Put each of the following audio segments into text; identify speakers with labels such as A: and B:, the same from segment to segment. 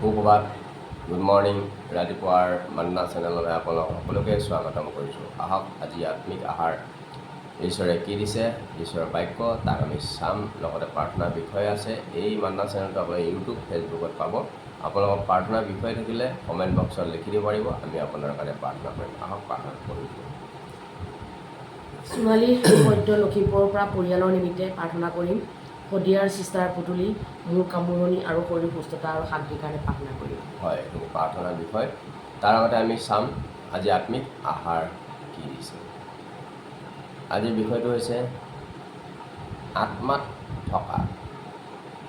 A: সুপ্ৰভাত good morning ৰাতিপুৱাৰ মান্না চেনেললৈ আপোনালোক সকলোকে স্বাগতম কৰিছোঁ। আহক আজি আত্মিক আহাৰ। ঈশ্বৰে কি দিছে? ঈশ্বৰৰ বাক্য তাক আমি চাম। লগতে প্ৰাৰ্থনাৰ বিষয় আছে। এই মান্না চেনেলটো আপুনি ইউটিউব ফেচবুকত পাব। আপোনালোকৰ প্ৰাৰ্থনাৰ বিষয় থাকিলে কমেণ্ট বক্সত লিখি দিব পাৰিব। আমি আপোনাৰ কাৰণে প্ৰাৰ্থনা কৰিম। আহক প্ৰাৰ্থনা কৰিছোঁ
B: ছোৱালী সদ্য লখিমপুৰৰ পৰা পৰিয়ালৰ নিমিত্তে প্ৰাৰ্থনা কৰিম। শদিয়াৰ চিষ্টাৰ পুতলি মূৰ কামোৰণি আৰু শৰীৰ সুস্থতা আৰু শান্তিৰ কাৰণে প্ৰাৰ্থনা কৰিম।
A: হয় এইটো প্ৰাৰ্থনাৰ বিষয়। তাৰ আগতে আমি চাম আজি আত্মিক আহাৰ কি দিছে। আজিৰ বিষয়টো হৈছে আত্মাত থকা।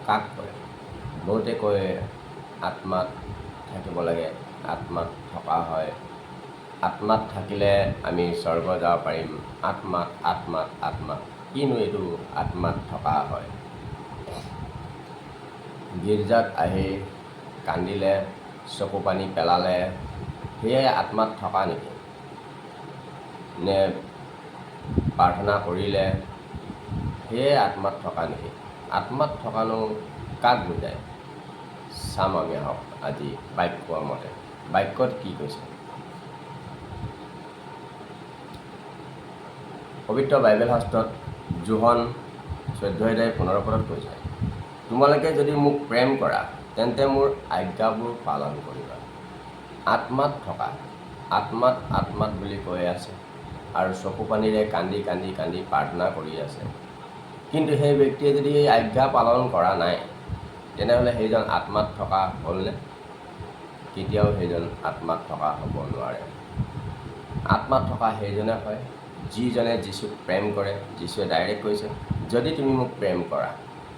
A: কাক কয়? বহুতে কয় আত্মাত থাকিব লাগে আত্মাত থকা হয়। আত্মাত থাকিলে আমি স্বৰ্গ যাব পাৰিম। আত্মাত আত্মাত আত্মাত। কিনো এইটো আত্মাত থকা হয়? গীৰ্জাত আহি কান্দিলে চকু পানী পেলালে সেয়াই আত্মাত থকা নেকি? নে প্ৰাৰ্থনা কৰিলে সেয়াই আত্মাত থকা নেকি? আত্মাত থকানো কাক বুজায়? চাম আমি আহক আজি বাক্যৰ মতে বাক্যত কি কৈছে? পবিত্ৰ বাইবেল শাস্ত্ৰত জোহন চৈধ্য অধ্যায় পোন্ধৰ পদত কৈছে তোমালোকে যদি মোক প্ৰেম কৰা, তেন্তে মোৰ আজ্ঞাবোৰ পালন কৰিবা। আত্মাত থকা, আত্মাত আত্মাত বুলি কৈ আছে, আৰু চকু পানীৰে কান্দি কান্দি কান্দি প্ৰাৰ্থনা কৰি আছে। কিন্তু সেই ব্যক্তিয়ে যদি এই আজ্ঞা পালন কৰা নাই, তেনেহ'লে সেইজন আত্মাত থকা হ'লনে? কেতিয়াও সেইজন আত্মাত থকা হ'ব নোৱাৰে। আত্মাত থকা সেইজনে হয়, যিজনে যীচুক প্ৰেম কৰে, যীশুৱে ডাইৰেক্ট কৈছে, যদি তুমি মোক প্ৰেম কৰা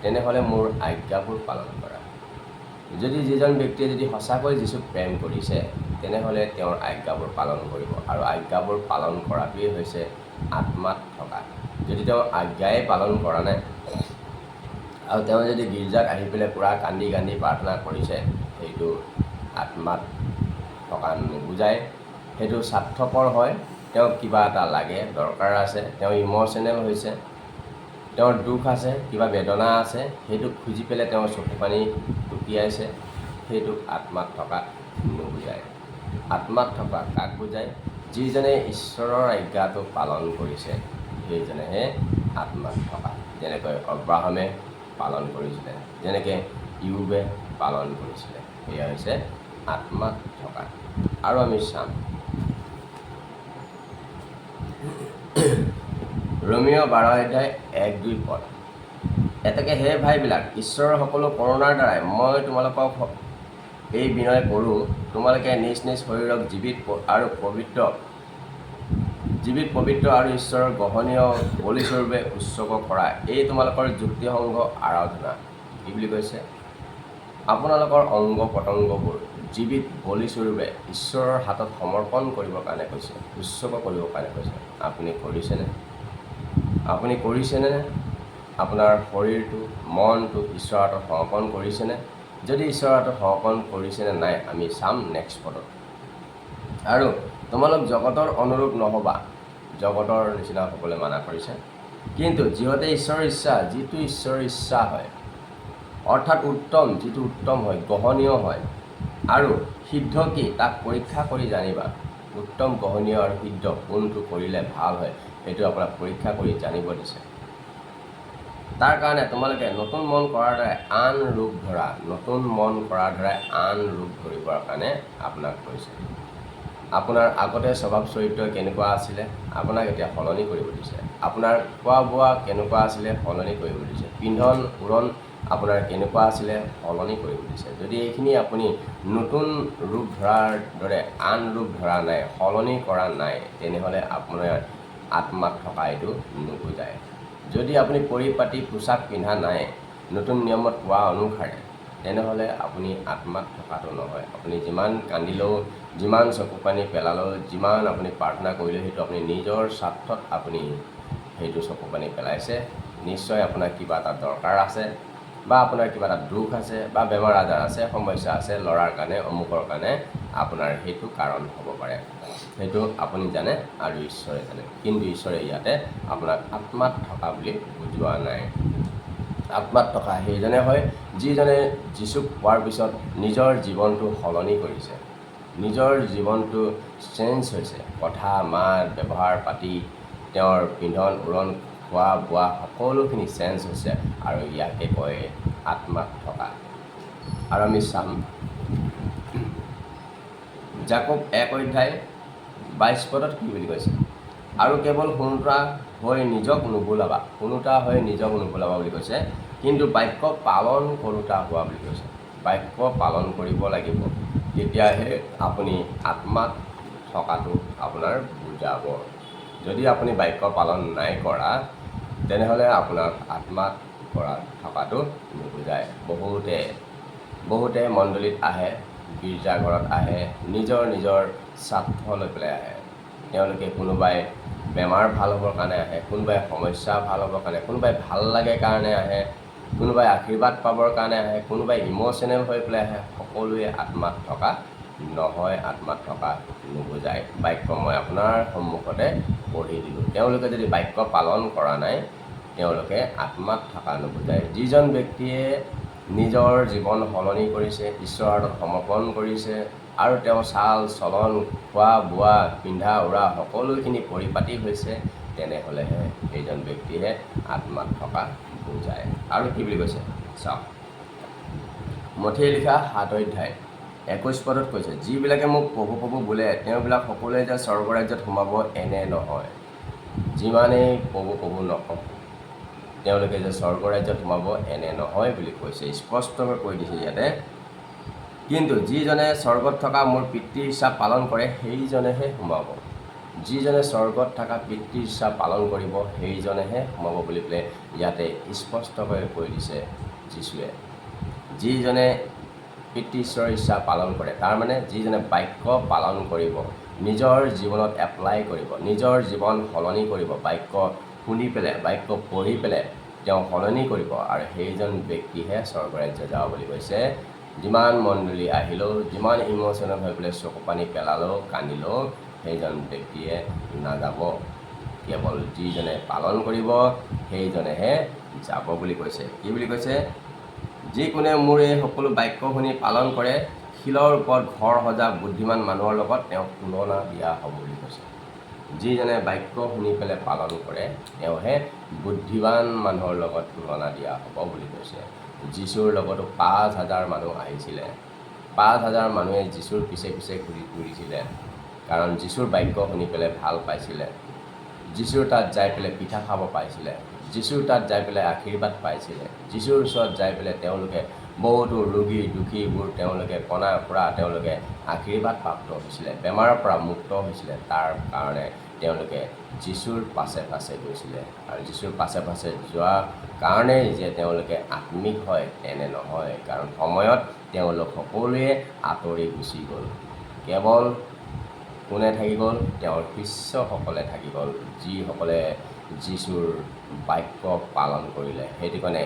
A: তেনেহ'লে মোৰ আজ্ঞাবোৰ পালন কৰা। যদি যিজন ব্যক্তিয়ে যদি সঁচাকৈ যীচুক প্ৰেম কৰিছে তেনেহ'লে তেওঁৰ আজ্ঞাবোৰ পালন কৰিব। আৰু আজ্ঞাবোৰ পালন কৰাটোৱেই হৈছে আত্মাত থকা। যদি তেওঁ আজ্ঞাই পালন কৰা নাই আৰু তেওঁ যদি গীৰ্জাত আহি পেলাই পূৰা কান্দি কান্দি প্ৰাৰ্থনা কৰিছে সেইটো আত্মাত থকা নুবুজায়। সেইটো স্বাৰ্থপৰ হয়। তেওঁক কিবা এটা লাগে দৰকাৰ আছে। তেওঁ ইম'চনেল হৈছে। তেওঁৰ দুখ আছে, কিবা বেদনা আছে, সেইটোক খুজি পেলাই তেওঁ চকু পানী টুকিয়াইছে সেইটোক আত্মাত থকা নুবুজায়। আত্মাত থকা কাক বুজায়? যিজনে ঈশ্বৰৰ আজ্ঞাটো পালন কৰিছে, সেইজনেহে আত্মাত থকা। যেনেকৈ অব্ৰাহামে পালন কৰিছিলে, যেনেকৈ ইউবে পালন কৰিছিলে, সেয়া হৈছে আত্মাত থকা। আৰু আমি চাম ৰমিঅ' বাৰ অধ্যায় এক দুই পদ। এতেকে হে ভাইবিলাক ঈশ্বৰৰ সকলো কৰোণাৰ দ্বাৰাই মই তোমালোকক এই বিনয় কৰোঁ। তোমালোকে নিজ নিজ শৰীৰক জীৱিত আৰু পবিত্ৰ জীৱিত পবিত্ৰ আৰু ঈশ্বৰৰ গ্ৰহণীয় বলিস্বৰূপে উৎসৰ্গ কৰা। এই তোমালোকৰ যুক্তিসংঘ আৰাধনা। কি বুলি কৈছে? আপোনালোকৰ অংগ পতংগবোৰ জীৱিত বলিস্বৰূপে ঈশ্বৰৰ হাতত সমৰ্পণ কৰিবৰ কাৰণে কৈছে উৎসৰ্গ কৰিবৰ কাৰণে কৈছে। আপুনি কৰিছেনে? আপুনি কৰিছেনে? আপোনাৰ শৰীৰটো মনটো ঈশ্বৰৰ হাতত সমৰ্পণ কৰিছেনে? যদি ঈশ্বৰৰ হাতত সমৰ্পণ কৰিছেনে নাই আমি চাম নেক্সট পদত। আৰু তোমালোক জগতৰ অনুৰূপ নহ'বা। জগতৰ নিচিনা হ'বলৈ মানা কৰিছে। কিন্তু যিহঁতে ঈশ্বৰৰ ইচ্ছা যিটো ঈশ্বৰৰ ইচ্ছা হয় অৰ্থাৎ উত্তম যিটো উত্তম হয় গ্ৰহণীয় হয় আৰু সিদ্ধ কি তাক পৰীক্ষা কৰি জানিবা। উত্তম গ্ৰহণীয় আৰু সিদ্ধ কোনটো কৰিলে ভাল হয়? সেইটো আপোনাক পৰীক্ষা কৰি জানিব দিছে। তাৰ কাৰণে তোমালোকে নতুন মন কৰাৰ দ্বাৰাই আন ৰূপ ধৰা, নতুন মন কৰাৰ দ্বাৰাই আন ৰূপ ধৰিবৰ কাৰণে আপোনাক কৈছে। আপোনাৰ আগতে স্বভাৱ চৰিত্ৰ কেনেকুৱা আছিলে, আপোনাক এতিয়া সলনি কৰিব দিছে। আপোনাৰ খোৱা বোৱা কেনেকুৱা আছিলে, সলনি কৰিব দিছে। পিন্ধন, উৰণ আপোনাৰ কেনেকুৱা আছিলে, সলনি কৰিব দিছে। যদি এইখিনি আপুনি নতুন ৰূপ ধৰাৰ দৰে আন ৰূপ ধৰা নাই, সলনি কৰা নাই, তেনেহ'লে আপোনাৰ আত্মাত থকা এইটো নুবুজায় যদি আপুনি পৰিপাটি পোচাক পিন্ধা নাই নতুন নিয়মত কোৱা অনুসাৰে তেনেহ'লে আপুনি আত্মাত থকাটো নহয়। আপুনি যিমান কান্দিলেও যিমান চকু পানী পেলালেও যিমান আপুনি প্ৰাৰ্থনা কৰিলেও সেইটো আপুনি নিজৰ স্বাৰ্থত আপুনি সেইটো চকু পানী পেলাইছে। নিশ্চয় আপোনাৰ কিবা এটা দৰকাৰ আছে বা আপোনাৰ কিবা এটা দুখ আছে বা বেমাৰ আজাৰ আছে সমস্যা আছে ল'ৰাৰ কাৰণে অমুকৰ কাৰণে। আপোনাৰ সেইটো কাৰণ হ'ব পাৰে। সেইটো আপুনি জানে আৰু ঈশ্বৰে জানে। কিন্তু ঈশ্বৰে ইয়াতে আপোনাক আত্মাত থকা বুলি বুজোৱা নাই। আত্মাত থকা সেইজনে হয় যিজনে যীচুক পোৱাৰ পিছত নিজৰ জীৱনটো সলনি কৰিছে। নিজৰ জীৱনটো চেঞ্জ হৈছে। কথা মাত ব্যৱহাৰ পাতি তেওঁৰ পিন্ধন উৰণ খোৱা বোৱা সকলোখিনি চেঞ্জ হৈছে আৰু ইয়াকে কয় আত্মাত থকা। আৰু আমি চাম জাকব এক অধ্যায় বাইছ পদত কি বুলি কৈছে? আৰু কেৱল শুনোতা হৈ নিজক নুবোলাবা শুনোতা হৈ নিজক নুবোলাবা বুলি কৈছে কিন্তু বাক্য পালন কৰোতা হোৱা বুলি কৈছে। বাক্য পালন কৰিব লাগিব তেতিয়াহে আপুনি আত্মাত থকাটো আপোনাৰ বুজাব। যদি আপুনি বাক্য পালন নাই কৰা তেনেহ'লে আপোনাক আত্মাত কৰা থকাটো নুবুজায়। বহুতে বহুতে মণ্ডলীত আহে গীৰ্জাঘৰত আহে নিজৰ নিজৰ স্বাৰ্থ লৈ পেলাই আহে। তেওঁলোকে কোনোবাই বেমাৰ ভাল হ'বৰ কাৰণে আহে কোনোবাই সমস্যা ভাল হ'বৰ কাৰণে কোনোবাই ভাল লাগে কাৰণে আহে কোনোবাই আশীৰ্বাদ পাবৰ কাৰণে আহে কোনোবাই ইম'চনেল হৈ পেলাই আহে সকলোৱে আত্মাত থকা নহয় আত্মাত থকা নুবুজায় বাক্য মই আপোনাৰ সন্মুখতে পঢ়ি দিলোঁ। তেওঁলোকে যদি বাক্য পালন কৰা নাই তেওঁলোকে আত্মাত থকা নুবুজায়। যিজন ব্যক্তিয়ে নিজৰ জীৱন সলনি কৰিছে ঈশ্বৰৰ হাতত সমৰ্পণ কৰিছে আৰু তেওঁ চাল চলন খোৱা বোৱা পিন্ধা উৰা সকলোখিনি পৰিপাটি হৈছে তেনেহ'লেহে সেইজন ব্যক্তিহে আত্মাত থকা বুজায়। আৰু কি বুলি কৈছে? চাওক। মঠিয়ে লিখা সাত অধ্যায় একৈছ পদত কৈছে যিবিলাকে মোক প্ৰভু প্ৰভু বোলে তেওঁবিলাক সকলোৱে যে স্বৰ্গৰাজ্যত সোমাব এনে নহয়। যিমানেই প্ৰভু প্ৰভু নকওঁ তেওঁলোকে যে স্বৰ্গৰাজ্যত সোমাব এনে নহয় বুলি কৈছে, স্পষ্টকৈ কৈ দিছে ইয়াতে। কিন্তু যিজনে স্বৰ্গত থকা মোৰ পিতৃৰ ইচ্ছা পালন কৰে, সেইজনেহে সোমাব। যিজনে স্বৰ্গত থকা পিতৃৰ ইচ্ছা পালন কৰিব, সেইজনেহে সোমাব বুলি পেলাই ইয়াতে স্পষ্টকৈ কৈ দিছে যীশুৱে। যিজনে পিতৃ ইচ্ছা পালন কৰে তাৰমানে যিজনে বাক্য পালন কৰিব, নিজৰ জীৱনত এপ্লাই কৰিব, নিজৰ জীৱন সলনি কৰিব, বাক্য শুনি পেলাই বাক্য পঢ়ি পেলাই তেওঁ সলনি কৰিব আৰু সেইজন ব্যক্তিহে স্বৰ্গৰাজ্য যাব বুলি কৈছে। যিমান মণ্ডলী আহিলেও যিমান ইম'চনেল হৈ পেলাই চকু পানী পেলালেও কান্দিলেও সেইজন ব্যক্তিয়ে নাযাব। কেৱল যিজনে পালন কৰিব সেইজনেহে যাব বুলি কৈছে। কি বুলি কৈছে? যিকোনে মোৰ এই সকলো বাক্য শুনি পালন কৰে শিলৰ ওপৰত ঘৰ সজা বুদ্ধিমান মানুহৰ লগত তেওঁক তুলনা দিয়া হ'ব বুলি কৈছে। যিজনে বাক্য শুনি পেলাই পালন কৰে তেওঁহে বুদ্ধিৱান মানুহৰ লগত তুলনা দিয়া হ'ব বুলি কৈছে। যীশুৰ লগতো পাঁচ হাজাৰ মানুহ আহিছিলে। পাঁচ হাজাৰ মানুহে যীশুৰ পিছে পিছে ঘূৰি ফুৰিছিলে কাৰণ যীশুৰ বাক্য শুনি পেলাই ভাল পাইছিলে। যীশুৰ তাত যাই পেলাই পিঠা খাব পাইছিলে। যীশুৰ তাত যাই পেলাই আশীৰ্বাদ পাইছিলে। যীশুৰ ওচৰত যাই পেলাই তেওঁলোকে বহুতো ৰোগী দুখীবোৰ তেওঁলোকে কণাৰ পৰা তেওঁলোকে আশীৰ্বাদ প্ৰাপ্ত হৈছিলে বেমাৰৰ পৰা মুক্ত হৈছিলে তাৰ কাৰণে তেওঁলোকে যীশুৰ পাছে পাছে গৈছিলে। আৰু যীশুৰ পাছে পাছে যোৱা কাৰণেই যে তেওঁলোকে আত্মিক হয় তেনে নহয় কাৰণ সময়ত তেওঁলোক সকলোৱে আঁতৰি গুচি গ'ল। কেৱল কোনে থাকি গ'ল? তেওঁৰ শিষ্যসকলে থাকি গ'ল যিসকলে যীশুৰ বাক্য পালন কৰিলে। সেইটো কাৰণে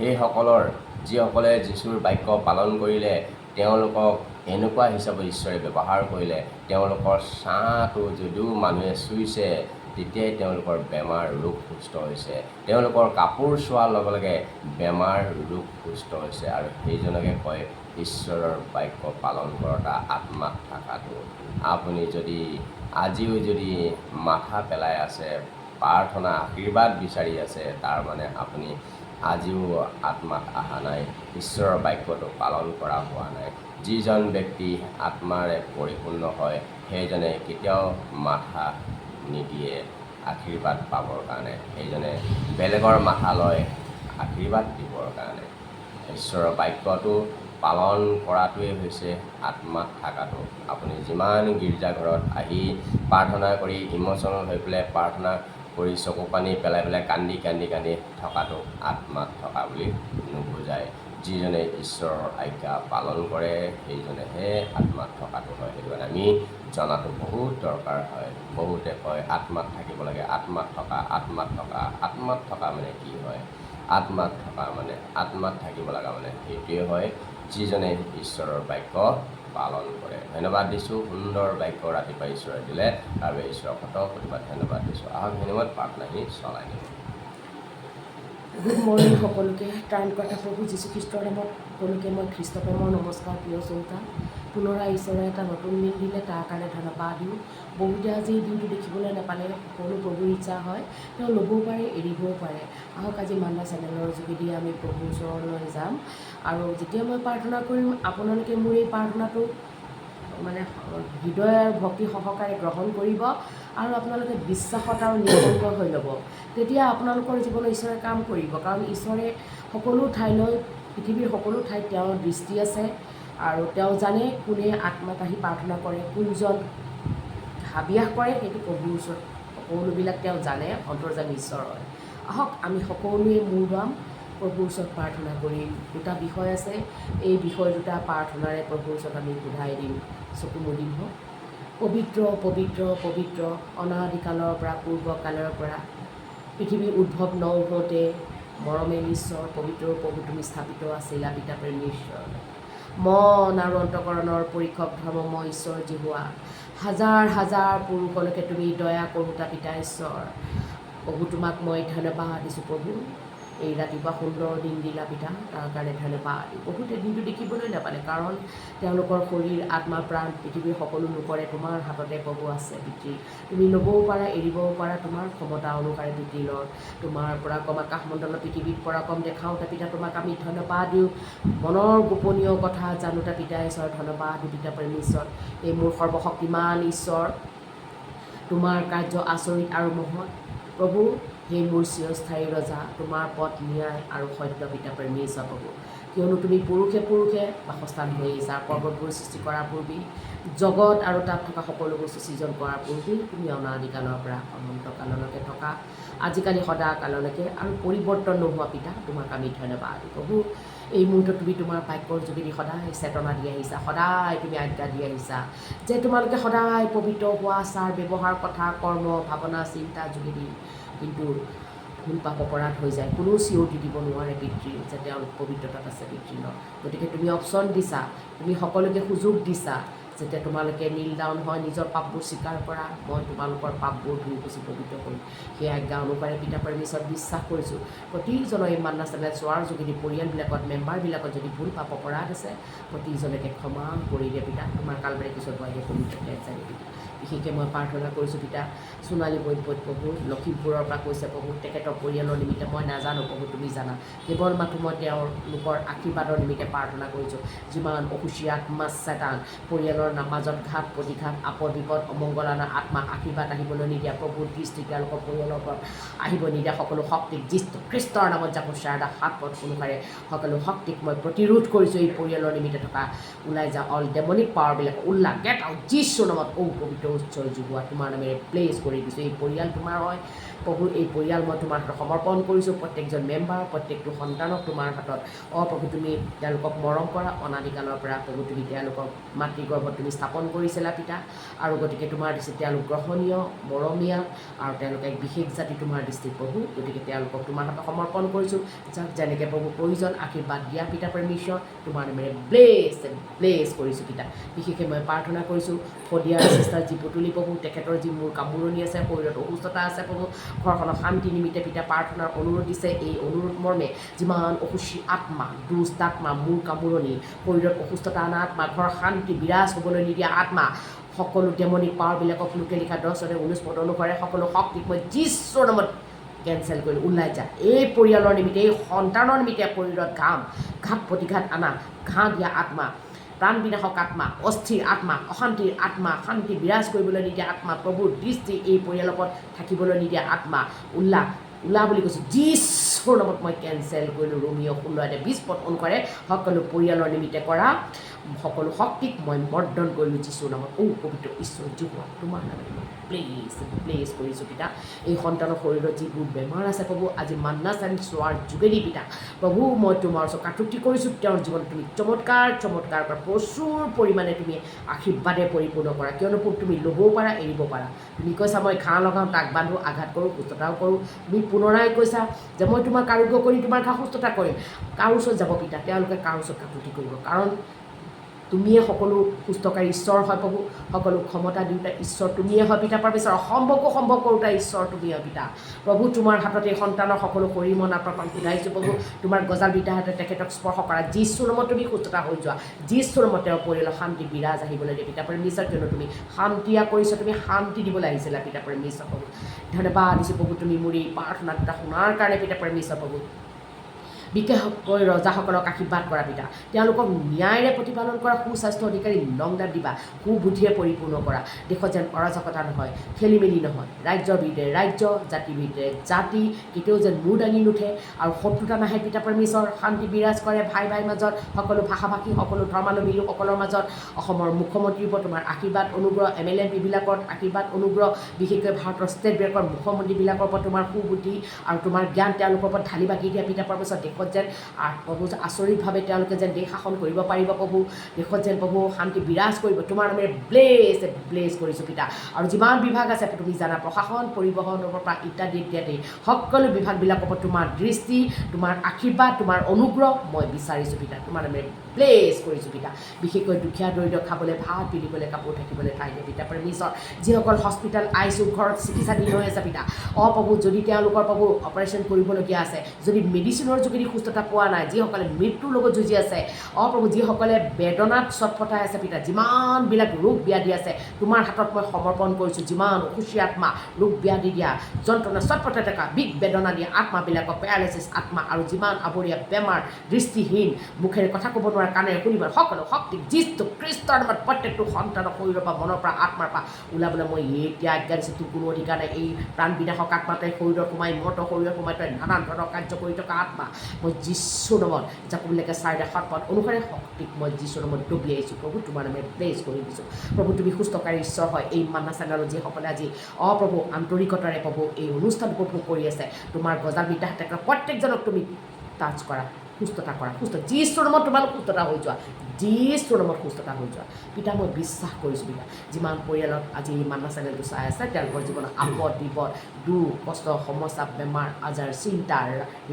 A: সেইসকলৰ যিসকলে যীশুৰ বাক্য পালন কৰিলে তেওঁলোকক এনেকুৱা হিচাপে ঈশ্বৰে ব্যৱহাৰ কৰিলে তেওঁলোকৰ ছাঁটো যদিও মানুহে চুইছে তেতিয়াই তেওঁলোকৰ বেমাৰ ৰোগ সুস্থ হৈছে। তেওঁলোকৰ কাপোৰ চোৱাৰ লগে লগে বেমাৰ ৰোগ সুস্থ হৈছে আৰু সেইজনকে কয় ঈশ্বৰৰ বাক্য পালন কৰোঁতা আত্মাত থকাটো। আপুনি যদি আজিও যদি মাথা পেলাই আছে প্ৰাৰ্থনা আশীৰ্বাদ বিচাৰি আছে তাৰমানে আপুনি আজিও আত্মাত অহা নাই। ঈশ্বৰৰ বাক্যটো পালন কৰা হোৱা নাই। যিজন ব্যক্তি আত্মাৰে পৰিপূৰ্ণ হয় সেইজনে কেতিয়াও মাথা নিদিয়ে আশীৰ্বাদ পাবৰ কাৰণে। সেইজনে বেলেগৰ মাথা লয় আশীৰ্বাদ দিবৰ কাৰণে। ঈশ্বৰৰ বাক্যটো পালন কৰাটোৱেই হৈছে আত্মাত থকাটো। আপুনি যিমান গীৰ্জাঘৰত আহি প্ৰাৰ্থনা কৰি ইম'চনেল হৈ পেলাই প্ৰাৰ্থনা কৰি চকু পানী পেলাই পেলাই কান্দি কান্দি কান্দি থকাটো আত্মাত থকা বুলি নুবুজায়। যিজনে ঈশ্বৰৰ আজ্ঞা পালন কৰে সেইজনেহে আত্মাত থকাটো হয়। সেইটো কাৰণে আমি জনাটো বহুত দৰকাৰ হয়। বহুতে কয় আত্মাত থাকিব লাগে আত্মাত থকা আত্মাত থকা। আত্মাত থকা মানে কি হয়? আত্মাত থকা মানে আত্মাত থাকিব লগা মানে সেইটোৱে হয়। যিজনে ঈশ্বৰৰ বাক্য পালন কৰে। ধন্যবাদ দিছোঁ। সুন্দৰ বাক্য ৰাতিপুৱা ঈশ্বৰে দিলে। তাৰ বাবে ঈশ্বৰক শত প্ৰতিবাদ ধন্যবাদ দিছোঁ। আহক ধন্যবাদ প্ৰাৰ্থনাখিনি চলাই নিওঁ
B: গুড মৰ্ণিং সকলোকে ত্ৰাণকৰ্তা প্ৰভু যীশুখ্ৰীষ্টৰ নামত সকলোকে মই খ্ৰীষ্টপ্ৰেমৰ নমস্কাৰ প্ৰিয় শ্ৰোতা। পুনৰাই ঈশ্বৰে এটা নতুন দিন দিলে তাৰ কাৰণে ধন্যবাদ দিওঁ। বহুতে আজি এই দিনটো দেখিবলৈ নাপালে সকলো প্ৰভুৰ ইচ্ছা হয়। তেওঁ ল'বও পাৰে এৰিবও পাৰে। আহক আজি মান্দা চেনেলৰ যোগেদি আমি প্ৰভুৰ ওচৰলৈ যাম। আৰু যেতিয়া মই প্ৰাৰ্থনা কৰিম আপোনালোকে মোৰ এই প্ৰাৰ্থনাটো মানে হৃদয়ৰ ভক্তি সহকাৰে গ্ৰহণ কৰিব আৰু আপোনালোকে বিশ্বাসত আৰু নিৰ্ভৰ হৈ ল'ব। তেতিয়া আপোনালোকৰ জীৱনত ঈশ্বৰে কাম কৰিব। কাৰণ ঈশ্বৰে সকলো ঠাইলৈ পৃথিৱীৰ সকলো ঠাইত তেওঁৰ দৃষ্টি আছে। আৰু তেওঁ জানে কোনে আত্মাত আহি প্ৰাৰ্থনা কৰে কোনজন হাবিয়াস কৰে সেইটো প্ৰভুৰ ওচৰত সকলোবিলাক তেওঁ জানে অন্তৰ্জামী ঈশ্বৰ হয়। আহক আমি সকলোৱে মূৰ দুৱাম প্ৰভুৰ ওচৰত প্ৰাৰ্থনা কৰিম দুটা বিষয় আছে। এই বিষয় দুটা প্ৰাৰ্থনাৰে প্ৰভুৰ ওচৰত আমি সোধাই দিম। চকু মুদিম হওক পবিত্ৰ পবিত্ৰ পবিত্ৰ অনাদিকালৰ পৰা পূৰ্বকালৰ পৰা পৃথিৱীৰ উদ্ভৱ নৌহওঁতে মৰমে ঈশ্বৰ পবিত্ৰ প্ৰভু তুমি স্থাপিত আছিলা পিতা প্ৰেমী ঈশ্বৰ মন আৰু অন্তকৰণৰ পৰীক্ষক ধৰ্মময় ঈশ্বৰ জিহুৱা। হাজাৰ হাজাৰ পুৰুষলৈকে তুমি দয়া কৰোতা পিতা ঈশ্বৰ। প্ৰভু তোমাক মই ধন্যবাদ দিছোঁ প্ৰভু। এই ৰাতিপুৱা সুন্দৰ দিন দিলা পিতা তাৰ কাৰণে ধন্যবাদ বহুতে দিনটো দেখিবলৈ নাপালে। কাৰণ তেওঁলোকৰ শৰীৰ আত্মা প্ৰাণ পৃথিৱীৰ সকলো লোকৰে তোমাৰ হাততে প্ৰভু আছে পিতৃ। তুমি ল'বও পাৰা এৰিবও পাৰা তোমাৰ ক্ষমতা অনুসাৰে পিতৃ লৰ। তোমাৰ পৰা কম আকাশমণ্ডলৰ পৃথিৱীত পৰা কম দেখাওঁতে পিতা তোমাক আমি ধন্যবাদ দিওঁ। মনৰ গোপনীয় কথা জানোতা পিতা ঈশ্বৰ ধন্যবাদ দিওঁ পিতা প্ৰেমী ঈশ্বৰ এই মোৰ সৰ্বশক্তিমান ঈশ্বৰ। তোমাৰ কাৰ্য আচৰিত আৰু মহৎ। প্ৰভু সেই মোৰ চিৰস্থায়ী ৰজা তোমাৰ পথ ন্যায় আৰু সত্য পিতা প্ৰেমী ঈশ্বৰ প্ৰভু কিয়নো তুমি পুৰুষে পুৰুষে বাসস্থান হৈ আহিছা পৰ্বতবোৰ সৃষ্টি কৰাৰ পূৰ্বেই জগত আৰু তাত থকা সকলো বস্তু সৃজন কৰাৰ পূৰ্বেই তুমি অনাদিকালৰ পৰা অনন্ত কাললৈকে থকা আজিকালি সদা কাললৈকে আৰু পৰিৱৰ্তন নোহোৱা পিতা তোমাক আমি ধন্যবাদ প্ৰভু এই মুহূৰ্তত তুমি তোমাৰ বাক্যৰ যোগেদি সদায় চেতনা দি আহিছা সদায় তুমি আজ্ঞা দি আহিছা যে তোমালোকে সদায় পবিত্ৰ হোৱা আচাৰ ব্যৱহাৰ কথা কৰ্ম ভাৱনা চিন্তা যোগেদি কিন্তু ভুল পাপ অপৰাধ হৈ যায় কোনো চিঞৰি দিব নোৱাৰে পিতৃ যে তেওঁলোক পবিত্ৰতাত আছে পিতৃ ন। গতিকে তুমি অপশ্যন দিছা তুমি সকলোকে সুযোগ দিছা যেতিয়া তোমালোকে নীল ডাউন হয়, নিজৰ পাপবোৰ স্বীকাৰ কৰা, মই তোমালোকৰ পাপবোৰ ধুই গুচি পবিত্ৰ কৰিম। সেই আজ্ঞা অনুসাৰে পিতা পৰমেশ্বৰত বিশ্বাস কৰিছোঁ। প্ৰতিজনৰ এই মান্না চেনেল চোৱাৰ যোগেদি পৰিয়ালবিলাকত, মেম্বাৰবিলাকত যদি ভুল পাপ অপৰাধ আছে, প্ৰতিজনকে ক্ষমা কৰি দিয়ে পিতা, তোমাৰ কালবাৰী পিছত বহাই পবিত্ৰ পিতা বিশেষকৈ মই প্ৰাৰ্থনা কৰিছোঁ পিতা। সোণালী বৈদ্যত প্ৰভু লখিমপুৰৰ পৰা কৈছে প্ৰভু তেখেতৰ পৰিয়ালৰ নিমিত্তে মই নাজানো প্ৰভু তুমি জানা। কেৱল মাথো মই তেওঁৰ লোকৰ আশীৰ্বাদৰ নিমিত্তে প্ৰাৰ্থনা কৰিছোঁ। যিমান অসুচী আত্মা চেতান পৰিয়ালৰ মাজত ঘাট প্ৰতিঘাত আপদ বিপদ অমংগলানা আত্মা আশীৰ্বাদ আহিবলৈ নিদিয়া প্ৰভুৰ দৃষ্টি তেওঁলোকৰ পৰিয়ালৰ ওপৰত আহিব নিদিয়া সকলো শক্তিক যিষ্ট খ্ৰীষ্টৰ নামত যাব শ্ৰাদা সাত পথ অনুসাৰে সকলো শক্তিক মই প্ৰতিৰোধ কৰিছোঁ এই পৰিয়ালৰ নিমিত্তে থকা ওলাই যা অল ডেমনিক পাৱাৰবিলাক উল্লাহ গেট আউট যিশুৰ নামত ঔ পবিত্ৰ উৎসৰ যোগোৱা তোমাৰ নামেৰে প্লেচ কৰি দিছোঁ এই পৰিয়াল তোমাৰ হয় প্ৰভু এই পৰিয়াল মই তোমাৰ হাতত সমৰ্পণ কৰিছোঁ। প্ৰত্যেকজন মেম্বাৰ প্ৰত্যেকটো সন্তানক তোমাৰ হাতত। অ, প্ৰভু, তুমি তেওঁলোকক মৰম কৰা, অনাদিকালৰ পৰা প্ৰভু, তুমি তেওঁলোকক মাতৃগৰ্ভত তুমি স্থাপন কৰিছিলা পিতা। আৰু গতিকে তোমাৰ দৃষ্টিত তেওঁলোক গ্ৰহণীয়, মৰমীয়া, আৰু তেওঁলোক এক বিশেষ জাতি তোমাৰ দৃষ্টিত প্ৰভু। গতিকে তেওঁলোকক তোমাৰ হাতত সমৰ্পণ কৰিছোঁ। যাক যেনেকৈ প্ৰভু প্ৰয়োজন, আশীৰ্বাদ দিয়া পিতা পৰমেশ্বৰ তোমাৰ নামেৰে ব্লেছ ব্লেছ কৰিছোঁ পিতা। বিশেষকৈ মই প্ৰাৰ্থনা কৰিছোঁ। শদিয়াৰ চিষ্টাৰ যি পুতলি প্ৰভু, তেখেতৰ যি মোৰ কামোৰণি আছে, শৰীৰত অসুস্থতা আছে প্ৰভু ঘৰখনৰ শান্তি নিমিত্তে পিতা প্ৰাৰ্থনাৰ অনুৰোধ দিছে। এই অনুৰোধ মৰ্মে যিমান অসুচী আত্মা দুষ্ট আত্মা মূৰ কামোৰণি শৰীৰত অসুস্থতা অনা আত্মা ঘৰৰ শান্তি বিৰাজ হ'বলৈ নিদিয়া আত্মা সকলো ডেমনিক পাৱাৰবিলাকক লোকে লিখা দহ চনে ঊনৈছ পদ অনুসাৰে সকলো শক্তিক মই যিশ্বৰ নামত কেঞ্চেল কৰিলোঁ ওলাই যা। এই পৰিয়ালৰ নিমিত্তে এই সন্তানৰ নিমিত্তে শৰীৰত ঘাম ঘাট প্ৰতিঘাত আনা ঘাঁ দিয়া আত্মা প্ৰাণ বিনাশক আত্মা, অস্থিৰ আত্মা, অশান্তিৰ আত্মা, শান্তি বিৰাজ কৰিবলৈ নিদিয়া আত্মা প্ৰভুৰ দৃষ্টি এই পৰিয়ালৰ ওপৰত থাকিবলৈ নিদিয়া আত্মা উল্লাহ ওলা বুলি কৈছোঁ। যিছৰ নামত মই কেঞ্চেল কৰিলোঁ, ৰোমিঅ ষোল্লতে বিছ পথ অনুসাৰে সকলো পৰিয়ালৰ নিমিত্তে কৰা, সকলো শক্তিক মই মৰ্দন কৰিলোঁ যীশুৰ নামত ঔ, পবিত্ৰ ঈশ্বৰ যোগোৱা তোমাৰ মই প্লেচ প্লেচ কৰিছোঁ পিতা। এই সন্তানৰ শৰীৰত যিবোৰ বেমাৰ আছে প্ৰভু আজি মান্না চান চোৱাৰ যোগেদি পিতা প্ৰভু মই তোমাৰ ওচৰত কাটুক্তি কৰিছোঁ তেওঁৰ জীৱনত তুমি চমৎকাৰ চমৎকাৰ কৰা প্ৰচুৰ পৰিমাণে তুমি আশীৰ্বাদে পৰিপূৰ্ণ কৰা। কিয়নো তুমি ল'বও পাৰা এৰিব পাৰা। তুমি কৈছা মই ঘাঁ লগাওঁ তাক বান্ধো আঘাত কৰোঁ সুস্থতাও কৰোঁ। তুমি পুনৰাই কৈছা যে মই তোমাক আৰোগ্য কৰি তোমাৰ ঘাঁ সুস্থতা কৰিম। কাৰো ওচৰত যাব পিতা তেওঁলোকে কাৰো ওচৰত কাটুতি কৰিব। কাৰণ তুমিয়ে সকলো সুস্থকাৰী ঈশ্বৰ হয় প্ৰভু সকলো ক্ষমতা দিওঁতা ঈশ্বৰ তুমিয়ে হয় পিতা পাৰমেশ্বৰ অসম্ভৱকো সম্ভৱ কৰোঁতা ঈশ্বৰ তুমিয়ে হয় পিতা। প্ৰভু তোমাৰ হাততে এই সন্তানৰ সকলো শৰীৰ মন সোধাইছোঁ প্ৰভু। তোমাৰ গজাল বিদ্যা হাতে তেখেতক স্পৰ্শ কৰা যীশুৰ নামত তুমি সুস্থতা হৈ যোৱা। যীশুৰ নামত তেওঁৰ পৰিয়ালৰ শান্তি বিৰাজ আহিবলৈ দিয়ে। পিতা পৰমেশ্বৰ কিয়নো তুমি শান্তিয়া কৰিছা তুমি শান্তি দিবলৈ আহিছিলা পিতা পৰমেশ্বৰ প্ৰভু। ধন্যবাদ দিছোঁ প্ৰভু তুমি মোৰ এই প্ৰাৰ্থনা দুটা শুনাৰ কাৰণে পিতা পৰমেশ্বৰ প্ৰভু। বিশেষকৈ ৰজাসকলক আশীৰ্বাদ কৰা পিতা। তেওঁলোকক ন্যায়েৰে প্ৰতিপালন কৰা সুস্বাস্থ্য অধিকাৰী লংদাৰ দিবা সুবুদ্ধিৰে পৰিপূৰ্ণ কৰা। দেশত যেন অৰাজকতা নহয় খেলি মেলি নহয়। ৰাজ্যৰ বিৰুদ্ধে ৰাজ্য জাতিৰ বিৰুদ্ধে জাতি কেতিয়াও যেন মূৰ দাঙি নুঠে। আৰু শত্ৰুতা নাহে পিতা পৰমেশ্বৰ শান্তি বিৰাজ কৰে ভাই ভাইৰ মাজত সকলো ভাষা ভাষী সকলো ধৰ্মাৱলম্বী লোকসকলৰ মাজত। অসমৰ মুখ্যমন্ত্ৰীৰ ওপৰত তোমাৰ আশীৰ্বাদ অনুগ্ৰহ এম এল এমপিবিলাকত আশীৰ্বাদ অনুগ্ৰহ। বিশেষকৈ ভাৰতৰ ষ্টেট বেংকৰ মুখ্যমন্ত্ৰীবিলাকৰ ওপৰত তোমাৰ সুবুদ্ধি আৰু তোমাৰ জ্ঞান তেওঁলোকৰ ওপৰত ঢালি বাকি দিয়া পিতা পৰমেশ্বৰ দেশত যেন প্ৰভু আচৰিতভাৱে তেওঁলোকে যেন দেশ শাসন কৰিব পাৰিব প্ৰভু, দেশত যেন প্ৰভু শান্তি বিৰাজ কৰিব। তোমাৰ নামেৰে ব্লেজ ব্লেজ কৰিছোঁ পিতা। আৰু যিমান বিভাগ আছে, তুমি জানা, প্ৰশাসন পৰিবহণৰ পৰা ইত্যাদি ইত্যাদি। সকলো বিভাগবিলাকৰ ওপৰত তোমাৰ দৃষ্টি, তোমাৰ আশীৰ্বাদ, তোমাৰ অনুগ্ৰহ মই বিচাৰিছোঁ পিতা। তোমাৰ নামেৰে ব্লেজ কৰিছোঁ পিতা। বিশেষকৈ দুখীয়া, দৰিদ্ৰ, খাবলৈ ভাত, পিন্ধিবলৈ কাপোৰ, থাকিবলৈ ঠাই দিয়ে পিতা। পৰমেশ্বৰ যিসকল হস্পিটেল আই চি ঘৰত চিকিৎসাধীন হৈ আছে পিতা। অ, প্ৰভু, যদি তেওঁলোকৰ প্ৰভু অপাৰেশ্যন কৰিবলগীয়া আছে, যদি মেডিচিনৰ যোগেদি সুস্থতা পোৱা নাই। যিসকলে মৃত্যুৰ লগত যুঁজি আছে অ প্ৰভু যিসকলে বেদনাত চটফটাই আছে, পিতা, যিমানবিলাক ৰোগ ব্যাধি আছে, তোমাৰ হাতত মই সমৰ্পণ কৰিছোঁ, যিমান অসুচী আত্মা ৰোগ ব্যাধি দিয়া যন্ত্ৰণা চটফটাই থকা বিগ বেদনা দিয়া আত্মাবিলাকক পেৰালাইচিছ আত্মা আৰু যিমান আৱৰীয়া বেমাৰ, দৃষ্টিহীন, মুখেৰে কথা ক'ব নোৱাৰা, কাণেৰে শুনিব সকলো শক্তি যিটো খ্ৰীষ্টৰ নামত প্ৰত্যেকটো সন্তানৰ শৰীৰৰ পৰা, মনৰ পৰা, আত্মাৰ পৰা ওলাবলৈ মই এতিয়া আজ্ঞা দিছোঁ। তোৰ কোনো অধিকাৰ নাই। এই প্ৰাণ বিনাশক আত্মাটোৱে শৰীৰত সোমাই মৃত শৰীৰত সোমাই তই নানান ধৰণৰ কাৰ্য কৰি থকা আত্মা। মই যিশু নামত জাকবিলাকে চাৰে সাত পাত। অনুসাৰে শক্তিক মই যিশু নামত আহিছোঁ। প্ৰভু, তোমাৰ নামে প্লেচ কৰি দিছোঁ। প্ৰভু, তুমি সুস্থকাৰী ঈশ্বৰ হয়। এই মান্না চেনেলৰ যিসকলে আজি অপ্ৰভু আন্তৰিকতাৰে প্ৰভু, এই অনুষ্ঠান উপভোগ কৰি আছে, তোমাৰ গজাল বিদ্যাহাতে প্ৰত্যেকজনক তুমি টাচ কৰা, সুস্থতা কৰা। সুস্থ যিশ্বৰ নামত তোমালোক সুস্থতা হৈ যোৱা। যীশুৰ নামত সুস্থতা হৈ যোৱা। পিতা, মই বিশ্বাস কৰিছোঁ পিতা, যিমান পৰিয়ালত আজি মান্না চেনেলটো চাই আছে, তেওঁলোকৰ জীৱনত আপদ, বিপদ, দুখ, কষ্ট, সমস্যা, বেমাৰ, আজাৰ চিন্তা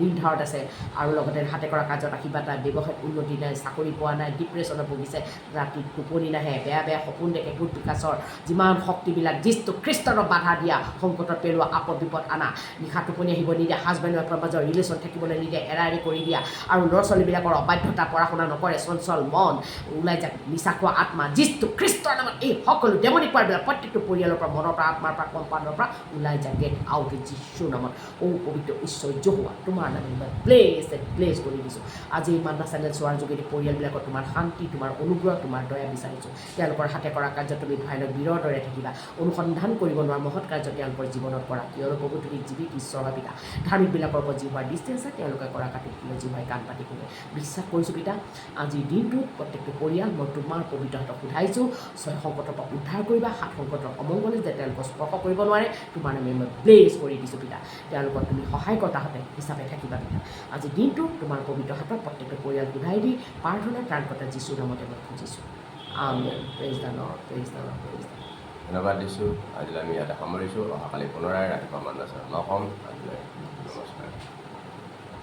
B: ঋণ ধাৰত আছে। আৰু লগতে হাতে কৰা কাৰ্যত আশীৰ্বাদ নাই, ব্যৱসায়ত উন্নতি নাই, চাকৰি পোৱা নাই ডিপ্ৰেশ্যনত ভুগিছে, ৰাতি টোপনি নাহে, বেয়া বেয়া সপোন দেখে গোট বিকাশৰ যিমান শক্তিবিলাক যিটো খ্ৰীষ্টৰ বাধা দিয়া, সংকটত পেলোৱা, আপদ, বিপদ আনা, নিশা টোপনি আহিব নিদিয়া হাজবেণ্ড ৱাইফৰ মাজৰ ৰিলেশ্যন থাকিবলৈ নিদিয়া এৰা এৰি কৰি দিয়া, আৰু ল'ৰা ছোৱালীবিলাকৰ অবাধ্যতা পঢ়া শুনা নকৰে, চঞ্চল, মন ওলাই যাক নিচা খোৱা আত্মা যিটো খ্ৰীষ্টৰ নামত এই সকলো ডেমনিক পাৰবিলাক প্ৰত্যেকটো পৰিয়ালৰ পৰা মনৰ পৰা আত্মাৰ পৰা কম্পাউণ্ডৰ পৰা ওলাই যাক গেট আউট যীশুৰ নামত ঔ পবিত্ৰ ঈশ্বৰ জহুৱা তোমাৰ নামে মই প্লেচ প্লেচ কৰি দিছোঁ আজি এই মান্না চেনেল চোৱাৰ যোগেদি পৰিয়ালবিলাকত তোমাৰ শান্তি তোমাৰ অনুগ্ৰহ তোমাৰ দয়া বিচাৰিছোঁ তেওঁলোকৰ হাতে কৰা কাৰ্য তুমি ভয়ানক বীৰৰ দৰে থাকিবা অনুসন্ধান কৰিব নোৱাৰা মহৎ কাৰ্য তেওঁলোকৰ জীৱনত কৰা কিয়নো প্ৰভু তুমি জীৱিত ঈশ্বৰ হয় পিতা ধাৰ্মিকবিলাকৰ ওপৰত যি হোৱাৰ দৃষ্টি আছে তেওঁলোকে কৰা কাটি হয় কাণ পাতি শুনে বিশ্বাস কৰিছোঁ পিতা আজিৰ দিনটোত প্ৰত্যেকটো পৰিয়াল মই তোমাৰ পবিত্ৰ হাতক সোধাইছোঁ ছয় সংকটৰ পৰা উদ্ধাৰ কৰিবা সাত সংকটৰ অমংগলে যে তেওঁলোকক স্পৰ্শ কৰিব নোৱাৰে তোমাৰ নামে মই ব্লেজ কৰি দিছোঁ পিতা। তেওঁলোকক তুমি সহায়কৰ্তাহঁতে হিচাপে থাকিবা পিতা। আজি দিনটো তোমাৰ পবিত্ৰ হাতত প্ৰত্যেকটো পৰিয়াল সোধাই দি প্ৰাৰ্থনা ত্ৰাণকৰ্তা যীশুৰ নামতে মই খুজিছোঁ।
A: ধন্যবাদ দিছোঁ। আজিলৈ আমি ইয়াতে সামৰিছোঁ। অহাকালি পুনৰাই ৰাতিপুৱা চাৰ লগ হ'ম আজিলৈ